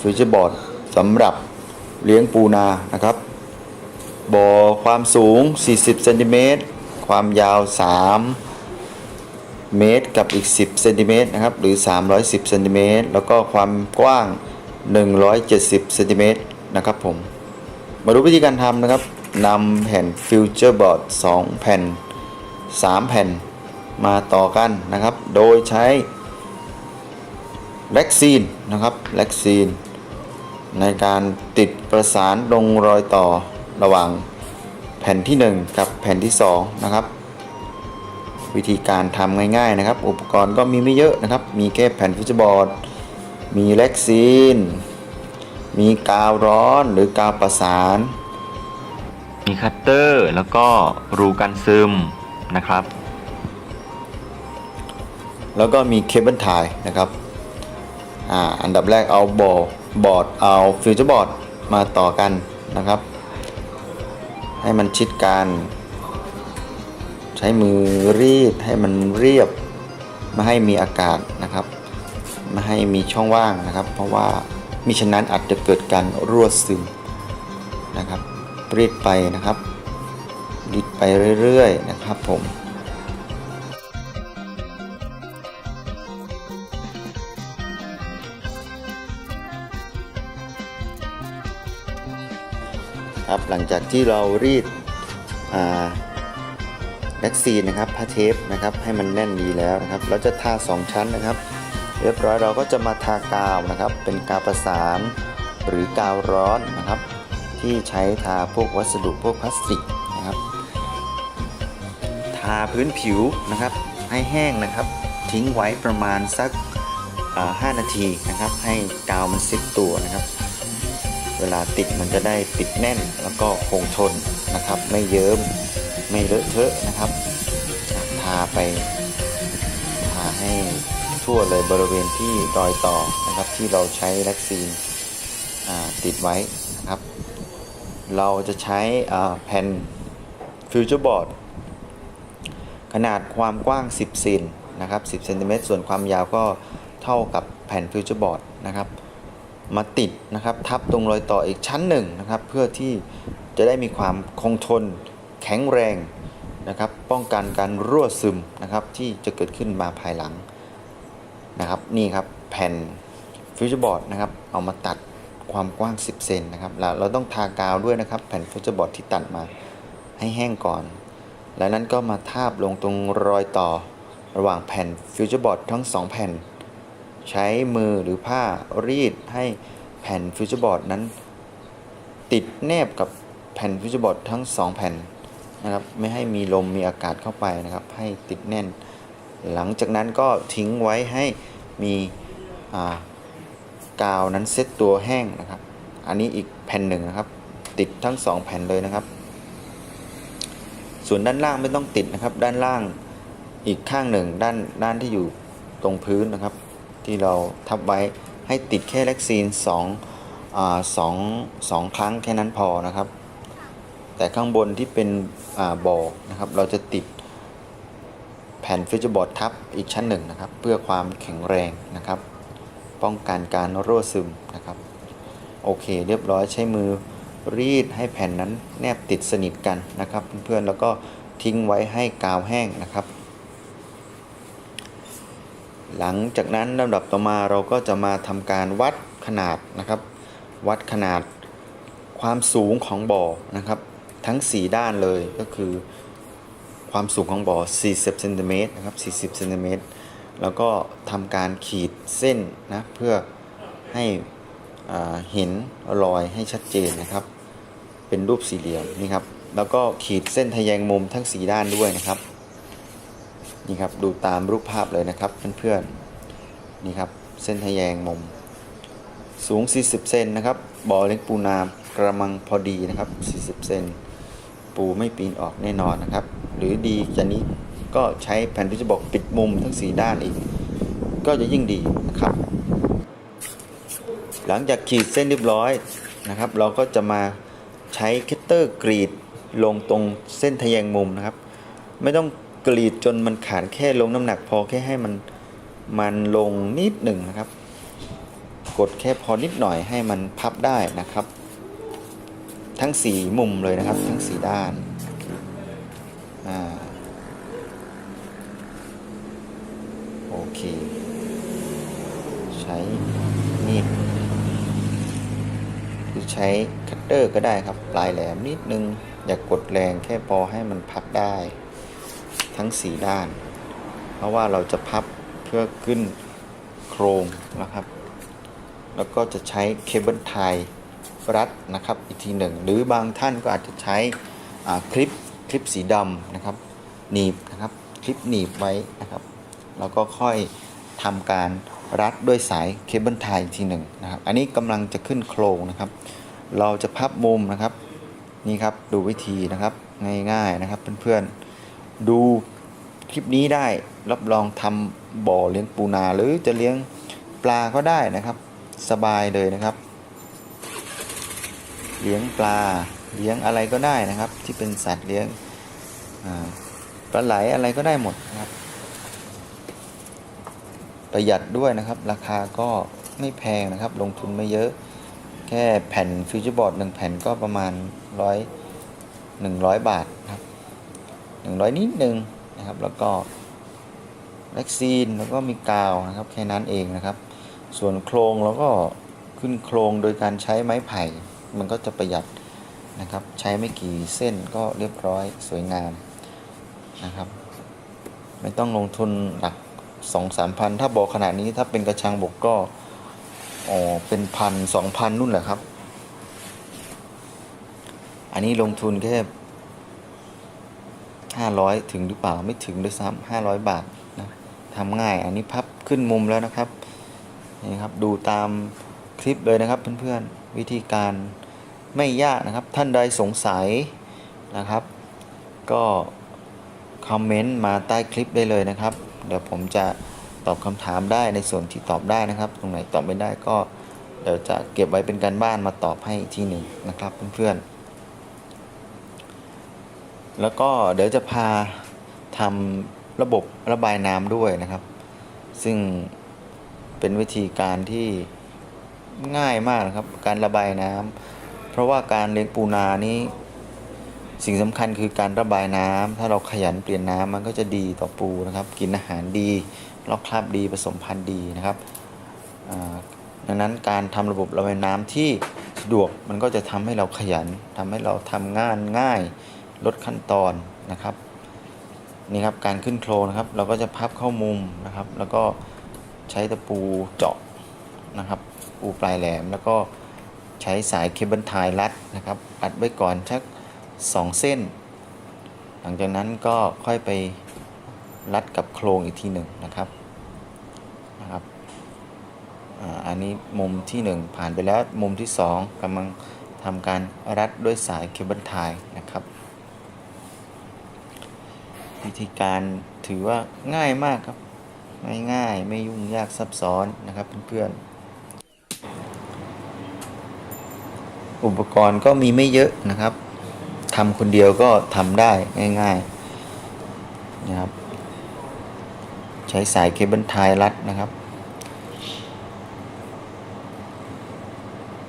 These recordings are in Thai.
ฟิวเจอร์บอร์ดสำหรับเลี้ยงปูนานะครับบ่อความสูง 40เซนติเมตรความยาว 3 เมตรกับอีก 10เซนติเมตรนะครับหรือ 310เซนติเมตรแล้วก็ความกว้าง 170เซนติเมตรนะครับผม มาดูวิธีการทำนะครับนำแผ่นฟิวเจอร์บอร์ด2แผ่น 3 แผ่นมาต่อกันนะครับ โดยใช้ แล็กซีนนะครับแล็กซีน ในการติดประสานลงรอยต่อระหว่างแผ่นที่ 1 กับแผ่นที่ 2 นะครับ วิธีการทำง่ายๆนะครับ อุปกรณ์ก็มีไม่เยอะนะครับ มีแค่แผ่นฟิวเจอร์บอร์ด มีแล็กซีน มีกาวร้อนหรือกาวประสาน มีคัตเตอร์แล้วก็รูกันซึมนะครับ แล้วก็มีเคเบิลไทยนะครับ อ่าอันดับแรกเอาบอร์ดบอร์ดเอาฟิวเจอร์บอร์ดมาต่อกันนะครับ ให้มันชิดกัน ใช้มือรีดให้มันเรียบไม่ให้มีอากาศนะครับไม่ให้มีช่องว่างนะครับ เพราะว่ามิฉะนั้นอาจจะเกิดการรั่วซึมนะครับรีดไปนะครับรีดไปเรื่อยๆนะครับผม ครับหลังจากที่เรารีดแล็กซีนนะครับผ้าเทปนะครับให้มันแน่นดีแล้วนะครับ เราจะทา 2 ชั้นนะครับ เรียบร้อยเราก็จะมาทากาวนะครับ เป็นกาวประสาน หรือกาวร้อนนะครับ ที่ใช้ทาพวกวัสดุพวกพลาสติกนะครับ ทาพื้นผิวนะครับ ให้แห้งนะครับ ทิ้งไว้ประมาณสักอ่า5นาทีนะครับ ให้กาวมันซิดตัวนะครับ เวลาติดมันจะได้ติดแน่นแล้วก็คงทนนะครับ ไม่เยิ้มไม่เลอะเทอะนะครับ ทาไปทาให้ทั่วเลยบริเวณที่รอยต่อนะครับที่เราใช้แล็กซีนติดไว้นะครับ เราจะใช้แผ่นฟิวเจอร์บอร์ดขนาดความกว้าง 10เซนนะครับ 10เซนติเมตรส่วนความยาวก็เท่ากับแผ่นฟิวเจอร์บอร์ดนะครับ มาติดนะครับทับตรงรอยต่ออีกชั้นหนึ่งนะครับ เพื่อที่จะได้มีความคงทนแข็งแรงนะครับ ป้องกันการรั่วซึมนะครับที่จะเกิดขึ้นมาภายหลังนะครับ นี่ครับแผ่นฟิวเจอร์บอร์ดนะครับ เอามาตัดความกว้าง 10 เซนนะครับแล้วเราต้องทากาวด้วยนะครับ แผ่นฟิวเจอร์บอร์ดที่ตัดมาให้แห้งก่อน แล้วนั้นก็มาทาบลงตรงรอยต่อระหว่างแผ่นฟิวเจอร์บอร์ดทั้งสองแผ่น ใช้มือหรือผ้ารีดให้แผ่นฟิวเจอร์บอร์ดนั้น ติดแนบกับแผ่นฟิวเจอร์บอร์ดทั้ง 2 แผ่นนะครับไม่ให้มีลมมีอากาศเข้าไปนะครับ ให้ติดแน่น หลังจากนั้นก็ทิ้งไว้ให้มีกาวนั้นเซ็ตตัวแห้งนะครับ อันนี้อีกแผ่นหนึ่งนะครับ ติดทั้ง 2 แผ่นเลยนะครับ ส่วนด้านล่างไม่ต้องติดนะครับ ด้านล่างอีกข้างหนึ่งด้านด้านที่อยู่ตรงพื้นนะครับ ที่เราทับไว้ให้ติดแค่แล็กซีน2อ่าสองสองครั้งแค่นั้นพอนะครับ แต่ข้างบนที่เป็นอ่าบอนะครับ เราจะติดแผ่นฟิวเจอร์บอร์ดทับอีกชั้นหนึ่งนะครับ เพื่อความแข็งแรงนะครับ ป้องกันการรั่วซึมนะครับ โอเค เรียบร้อยใช้มือรีดให้แผ่นนั้นแนบติดสนิทกันนะครับ เพื่อนๆแล้วก็ทิ้งไว้ให้กาวแห้งนะครับ หลังจากนั้นลำดับต่อมาเราก็จะมาทำการวัดขนาดนะครับ วัดขนาดความสูงของบ่อนะครับ ทั้ง 4 ด้านเลยก็คือความสูงของบ่อ 40เซนติเมตรนะครับ 40เซนติเมตรแล้วก็ทำการขีดเส้นนะเพื่อให้เห็นรอยให้ชัดเจนนะครับ เป็นรูปสี่เหลี่ยมนี่ครับ แล้วก็ขีดเส้นทะแยงมุมทั้ง 4 ด้านด้วยนะครับ นี่ครับดูตามรูปภาพเลยนะครับเพื่อนๆนี่ครับเส้นทะแยงมุม สูง 40 เซนนะครับบ่อเล็กปูนามกระมังพอดีนะครับ 40 เซนปูไม่ปีนออกแน่นอนนะครับ หรือดีจากนี้ก็ใช้แผ่นที่จะบอกปิดมุมทั้ง 4 ด้านอีก ก็จะยิ่งดีนะครับ หลังจากขีดเส้นเรียบร้อยนะครับ เราก็จะมาใช้คัตเตอร์กรีดลงตรงเส้นทะแยงมุมนะครับ ไม่ต้อง กรีดจนมันขาดแค่ลงน้ำหนักพอแค่ให้มันมันลงนิดหนึ่งนะครับ กดแค่พอนิดหน่อยให้มันพับได้นะครับ ทั้งสี่มุมเลยนะครับ ทั้งสี่ด้านอ่าโอเค ใช้มีดหรือใช้คัตเตอร์ก็ได้ครับ ปลายแหลมนิดนึง อย่ากกดแรงแค่พอให้มันพับได้ ทั้งสี่ด้าน เพราะว่าเราจะพับเพื่อขึ้นโครงนะครับ แล้วก็จะใช้เคเบิลไทยรัดนะครับอีกทีหนึ่ง หรือบางท่านก็อาจจะใช้คลิปคลิปสีดำนะครับหนีบนะครับคลิปหนีบไว้นะครับ แล้วก็ค่อยทำการรัดด้วยสายเคเบิลไทยอีกทีหนึ่งนะครับ อันนี้กำลังจะขึ้นโครงนะครับ เราจะพับมุมนะครับ นี่ครับดูวิธีนะครับง่ายๆนะครับเพื่อนๆ ดูคลิปนี้ได้รับรองทำบ่อเลี้ยงปูนาหรือจะเลี้ยงปลาก็ได้นะครับ สบายเลยนะครับ เลี้ยงปลาเลี้ยงอะไรก็ได้นะครับ ที่เป็นสัตว์เลี้ยงปลาไหลอะไรก็ได้หมดนะครับ ประหยัดด้วยนะครับ ราคาก็ไม่แพงนะครับ ลงทุนไม่เยอะ แค่แผ่นฟิวเจอร์บอร์ดหนึ่งแผ่นก็ประมาณร้อยหนึ่งร้อยบาทนะครับ หนึ่งร้อยนิดนึงนะครับ แล้วก็แล็กซีนแล้วก็มีกาวนะครับแค่นั้นเองนะครับ ส่วนโครงเราก็ขึ้นโครงโดยการใช้ไม้ไผ่ มันก็จะประหยัดนะครับ ใช้ไม่กี่เส้นก็เรียบร้อยสวยงามนะครับ ไม่ต้องลงทุนหลักสองสามพันถ้าบอกขนาดนี้ถ้าเป็นกระชังบกก็อ๋อเป็นพันสองพันนู่นแหละครับ อันนี้ลงทุนแค่ ห้าร้อยถึงหรือเปล่าไม่ถึงด้วยซ้ำห้าร้อยบาทนะทำง่ายอันนี้พับขึ้นมุมแล้วนะครับนี่ครับดูตามคลิปเลยนะครับเพื่อนๆวิธีการไม่ยากนะครับ ท่านใดสงสัยนะครับ ก็คอมเมนต์มาใต้คลิปได้เลยนะครับ เดี๋ยวผมจะตอบคำถามได้ในส่วนที่ตอบได้นะครับ ตรงไหนตอบไม่ได้ก็เดี๋ยวจะเก็บไว้เป็นการบ้านมาตอบให้อีกทีหนึ่งนะครับเพื่อนๆ แล้วก็เดี๋ยวจะพาทำระบบระบายน้ำด้วยนะครับ ซึ่งเป็นวิธีการที่ง่ายมากนะครับ การระบายน้ำเพราะว่าการเลี้ยงปูนานี้ สิ่งสำคัญคือการระบายน้ำถ้าเราขยันเปลี่ยนน้ำมันก็จะดีต่อปูนะครับ กินอาหารดีลอกคราบดีผสมพันธุ์ดีนะครับดังนั้นการทำระบบระบายน้ำที่สะดวกมันก็จะทำให้เราขยันทำให้เราทำงานง่าย ลดขั้นตอนนะครับนี่ครับการขึ้นโครนะครับ เราก็จะพับเข้ามุมนะครับ แล้วก็ใช้ตะปูเจาะนะครับ ปูปลายแหลมแล้วก็ใช้สายเคเบิลไทยรัดนะครับรัดไว้ก่อนชัก 2 เส้น หลังจากนั้นก็ค่อยไปรัดกับโครงอีกทีหนึ่งนะครับนะครับอันนี้มุมที่ 1 ผ่านไปแล้วมุมที่ 2กำลังทำการรัดด้วยสายเคเบิลไทยนะครับ วิธีการถือว่าง่ายมากครับ ง่ายๆไม่ยุ่งยากซับซ้อนนะครับเพื่อนๆ อุปกรณ์ก็มีไม่เยอะนะครับทำคนเดียวก็ทำได้ง่ายๆนะครับ ใช้สายเคเบิลไทยรัดนะครับ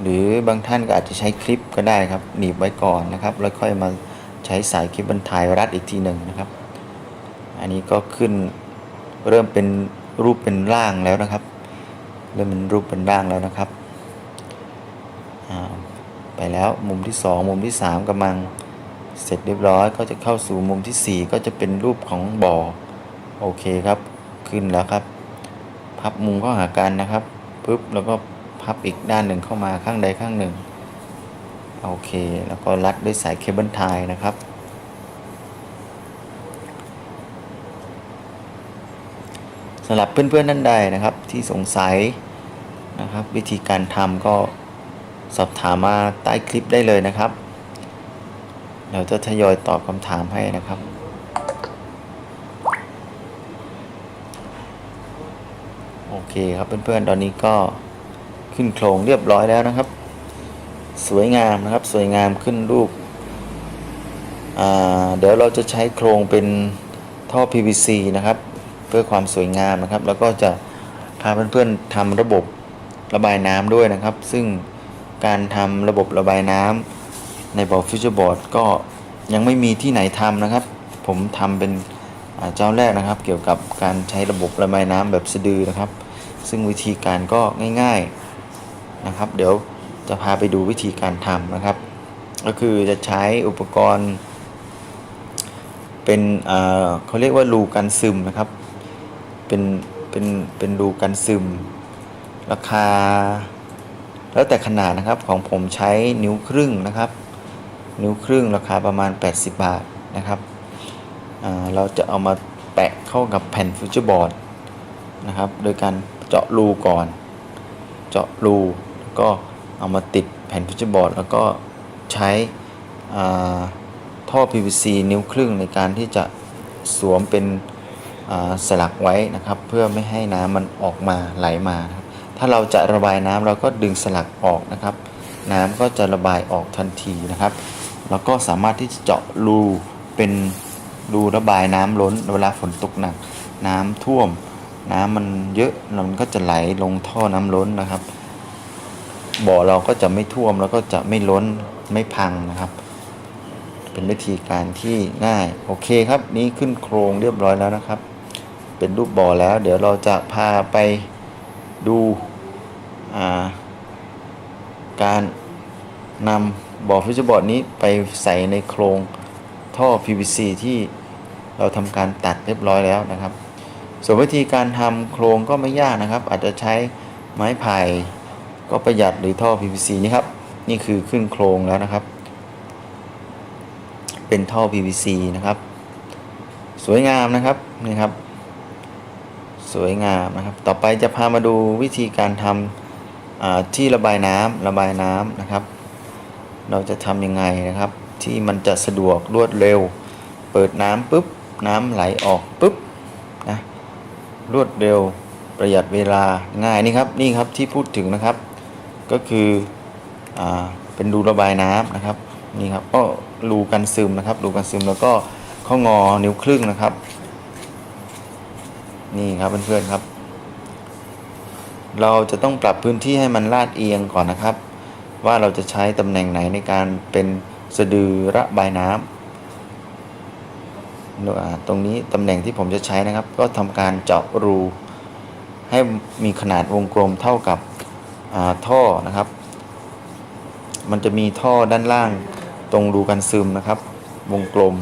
หรือบางท่านก็อาจจะใช้คลิปก็ได้ครับ หนีบไว้ก่อนนะครับ แล้วค่อยมาใช้สายเคเบิลไทยรัดอีกทีหนึ่งนะครับ อันนี้ก็ขึ้นเริ่มเป็นรูปเป็นร่างแล้วนะครับ เริ่มเป็นรูปเป็นร่างแล้วนะครับไปแล้วมุมที่ 2 มุมที่ 3กำลังเสร็จเรียบร้อย ก็จะเข้าสู่มุมทีสี่ 4 ก็จะเป็นรูปของบ่อโอเคครับขึ้นแล้วครับพับมุมเข้าหากันนะครับปุ๊บแล้วก็พับอีกด้านหนึ่งเข้ามาข้างใดข้างหนึ่งโอเค แล้วก็รัดด้วยสายเคเบิลไทยนะครับ สำหรับเพื่อนๆท่านใดนะครับ ที่สงสัยนะครับ วิธีการทำก็สอบถามมาใต้คลิปได้เลยนะครับเดี๋ยวจะทยอยตอบคำถามให้นะครับ โอเคครับเพื่อนๆ ตอนนี้ก็ขึ้นโครงเรียบร้อยแล้วนะครับ สวยงามนะครับสวยงามขึ้นรูปเดี๋ยวเราจะใช้โครงเป็นท่อ PVC นะครับ พื่อความสวยงามนะครับ แล้วก็จะพาเพื่อนๆทำระบบระบายน้ำด้วยนะครับ ซึ่งการทำระบบระบายน้ำในบ่อฟิวเจอร์บอร์ดก็ยังไม่มีที่ไหนทำนะครับ ผมทำเป็นเจ้าแรกนะครับ เกี่ยวกับการใช้ระบบระบายน้ำแบบสะดือนะครับ ซึ่งวิธีการก็ง่าย ๆนะครับ เดี๋ยวจะพาไปดูวิธีการทำนะครับ ก็คือจะใช้อุปกรณ์ เป็นเอ่อเขาเรียกว่ารูกันซึมนะครับ เป็นเป็นเป็นรูกันซึม ราคา แล้วแต่ขนาดนะครับของผมใช้นิ้วครึ่งนะครับ นิ้วครึ่งราคาประมาณ 80 บาทนะครับเราจะเอามาแปะเข้ากับแผ่นฟิวเจอร์บอร์ดนะครับ โดยการเจาะรูก่อน เจาะรูแล้วก็เอามาติดแผ่นฟิวเจอร์บอร์ดแล้วก็ใช้อ่าท่อ PVC นิ้วครึ่งในการที่จะสวมเป็น สลักไว้นะครับ เพื่อไม่ให้น้ำมันออกมาไหลมาครับถ้าเราจะระบายน้ำเราก็ดึงสลักออกนะครับ น้ำก็จะระบายออกทันทีนะครับแล้วก็สามารถที่จะเจาะรูเป็นรูระบายน้ำล้นเวลาฝนตกหนัก น้ำท่วม น้ำมันเยอะมันก็จะไหลลงท่อน้ำล้นนะครับ บ่อเราก็จะไม่ท่วมแล้วก็จะไม่ล้นไม่พังนะครับ เป็นวิธีการที่ง่าย โอเคครับ นี่ขึ้นโครงเรียบร้อยแล้วนะครับ เป็นรูปบ่อแล้ว เดี๋ยวเราจะพาไปดูาการนำบ่อฟิวเจอร์บอร์ดนี้ไปใส่ในโครงท่อ PVC ที่เราทำการตัดเรียบร้อยแล้วนะครับ ส่วนวิธีการทำโครงก็ไม่ยากนะครับ อาจจะใช้ไม้ไผ่ก็ประหยัดหรือท่อ PVC นี่ครับ นี่คือขึ้นโครงแล้วนะครับ เป็นท่อ PVC นะครับ สวยงามนะครับนี่ครับ สวยงามนะครับ ต่อไปจะพามาดูวิธีการทำอ่าที่ระบายน้ำระบายน้ำนะครับ เราจะทำยังไงนะครับ ที่มันจะสะดวกรวดเร็ว เปิดน้ำปุ๊บน้ำไหลออกปุ๊บนะรวดเร็วประหยัดเวลาง่ายนี่ครับนี่ครับที่พูดถึงนะครับ ก็คืออเป็นรูระบายน้ำนะครับนี่ครับก็รูกันซึมนะครับรูกันซึมแล้วก็ข้องอนิ้วครึ่งนะครับ นี่ครับเพื่อนๆครับ เราจะต้องปรับพื้นที่ให้มันลาดเอียงก่อนนะครับ ว่าเราจะใช้ตำแหน่งไหนในการเป็นสะดือระบายน้ำตรงนี้ตำแหน่งที่ผมจะใช้นะครับ ก็ทำการเจาะรูให้มีขนาดวงกลมเท่ากับท่อนะครับ มันจะมีท่อด้านล่างตรงรูกันซึมนะครับ วงกลม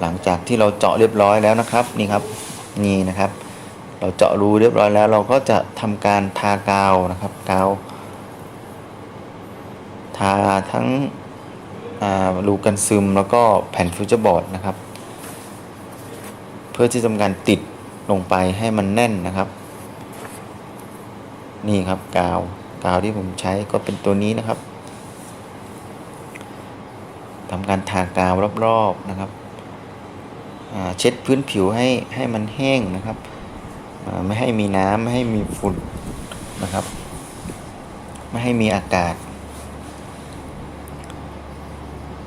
หลังจากที่เราเจาะเรียบร้อยแล้วนะครับนี่ครับนี่นะครับ เราเจาะรูเรียบร้อยแล้ว เราก็จะทำการทากาวนะครับกาวทาทั้งรูกันซึมแล้วก็แผ่นฟิวเจอร์บอร์ดนะครับ เพื่อที่จะทำการติดลงไปให้มันแน่นนะครับ นี่ครับกาวกาวที่ผมใช้ก็เป็นตัวนี้นะครับทำการทากาวรอบๆนะครับ เช็ดพื้นผิวให้ให้มันแห้งนะครับอ่าไม่ให้มีน้ำไม่ให้มีฝุ่นนะครับ ไม่ให้มีอากาศ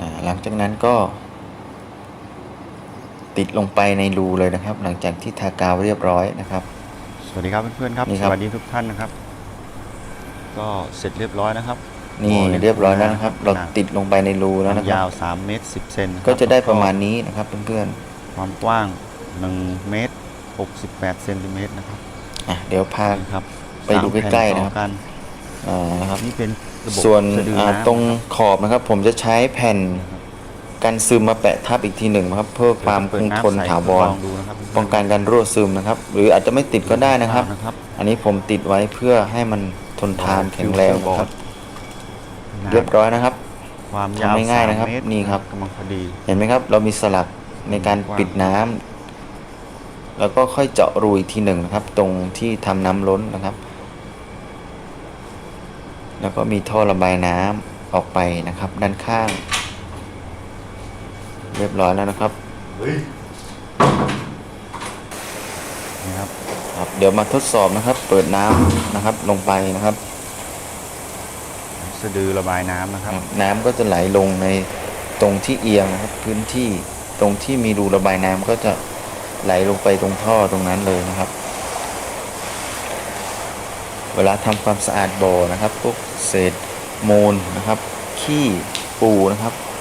อ่าหลังจากนั้นก็ติดลงไปในรูเลยนะครับ หลังจากที่ทากาวเรียบร้อยนะครับ สวัสดีครับเพื่อนๆครับนี่คสรับวัสดีทุกท่านนะครับ ก็เสร็จเรียบร้อยนะครับ นี่โอ้เรียบร้อยแล้วนะครับ เราขนาดติดลงไปในรูแล้วนะคยารับว3เมตร10เซนคบก็จะได้ประมาณนี้นะครับเพื่อน ความกว้าง 1 เมตร 68 เซนติเมตรนะครับๆอะเดี๋ยวพานี่ครับไปดูสามแผ่ใกล้ๆนะครับต่อกันอ่านะครับนี่เป็นระบบส่วนสะดืออ่าน้ำตรงขอบนะครับ ผมจะใช้แผ่นกันซึมมาแปะทับอีกทีหนึ่งนะครับ เพื่อความคงทนถาวรลองดูนะครับป้องกันการรั่วซึมนะครับ หรืออาจจะไม่ติดก็ได้นะครับนะครับอันนี้ผมติดไว้เพื่อให้มันทนทานแข็งแรงนะครับ เรียบร้อยนะครับความยาวทำง่ายๆนะครับสมเมตนี่ครับกำลังพอดี เห็นไหมครับ เรามีสลัก ในการปิดน้ำแล้วก็ค่อยเจาะรูอีกทีหนึ่งนะครับ ตรงที่ทำน้ำล้นนะครับ แล้วก็มีท่อระบายน้ำออกไปนะครับ ด้านข้าง เรียบร้อยแล้วนะครับนะครับครับ เดี๋ยวมาทดสอบนะครับ เปิดน้ำนะครับ ลงไปนะครับสะดือระบายน้ำนะครับ น้ำก็จะไหลลงในตรงที่เอียงนะครับพื้นที่ต รงที่มีรูระบายน้ำก็จะไหลลงไปตรงท่อตรงนั้นเลยนะครับ เวลาทำความสะอาดบ่อนะครับพวกเศษมูลนะครับ ขี้ปูนะครับ